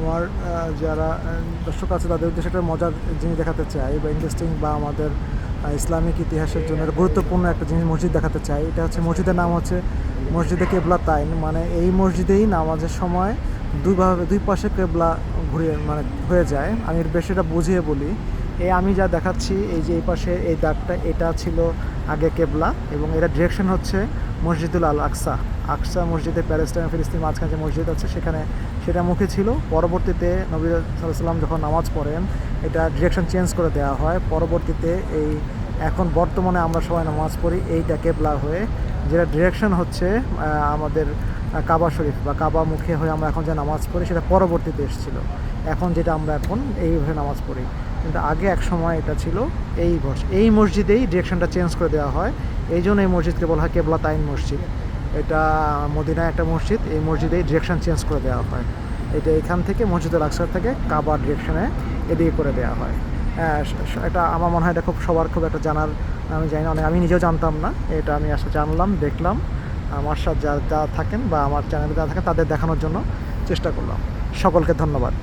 আমার যারা দর্শক আছে তাদের উদ্দেশ্যে একটা মজার জিনিস দেখাতে চাই বা ইন্টারেস্টিং বা আমাদের ইসলামিক ইতিহাসের জন্য একটা গুরুত্বপূর্ণ একটা জিনিস মসজিদ দেখাতে চাই। এটা হচ্ছে মসজিদের নাম হচ্ছে মসজিদে কেবলা তাইন। মানে এই মসজিদেই নামাজের সময় দুইভাবে দুই পাশে কেবলা ঘুরিয়ে মানে হয়ে যায়। আমি এর বেশিটা বুঝিয়ে বলি। এই আমি যা দেখাচ্ছি, এই যে এই পাশে এই দাগটা, এটা ছিল আগে কেবলা এবং এটা ডিরেকশন হচ্ছে মসজিদুল আল আকসা। আকসা মসজিদে প্যালেস্টাইন ফিলিস্তিন মাঝখানে যে মসজিদ আছে সেখানে সেটা মুখে ছিল। পরবর্তীতে নবী সাল্লাম যখন নামাজ পড়েন, এটা ডিরেকশন চেঞ্জ করে দেওয়া হয়। পরবর্তীতে এই এখন বর্তমানে আমরা সবাই নামাজ পড়ি এইটা কেবলা হয়ে, যেটা ডিরেকশন হচ্ছে আমাদের কাবা শরীফ বা কাবা মুখে হয়ে আমরা এখন যে নামাজ পড়ি সেটা পরবর্তীতে এসেছিল। এখন যেটা আমরা এখন এইভাবে নামাজ পড়ি। কিন্তু আগে এক সময় এটা ছিল এই এই মসজিদেই ডিরেকশনটা চেঞ্জ করে দেওয়া হয়। এই জন্য এই মসজিদকে বলা হয় কেবলা তাইন মসজিদ। এটা মদিনায় একটা মসজিদ এই মসজিদেই ডিরেকশন চেঞ্জ করে দেওয়া হয়। এটা এখান থেকে মসজিদুল আকসার থেকে কাবার ডিরেকশনে এদিকে করে দেওয়া হয়। হ্যাঁ, এটা আমার মনে হয় এটা খুব সবার খুব একটা জানার আমি জানি না অনেক আমি নিজেও জানতাম না। এটা আমি আসলে জানলাম দেখলাম। আমার সাথে যা যা থাকেন বা আমার চ্যানেলে যারা থাকেন তাদের দেখানোর জন্য চেষ্টা করলাম। সকলকে ধন্যবাদ।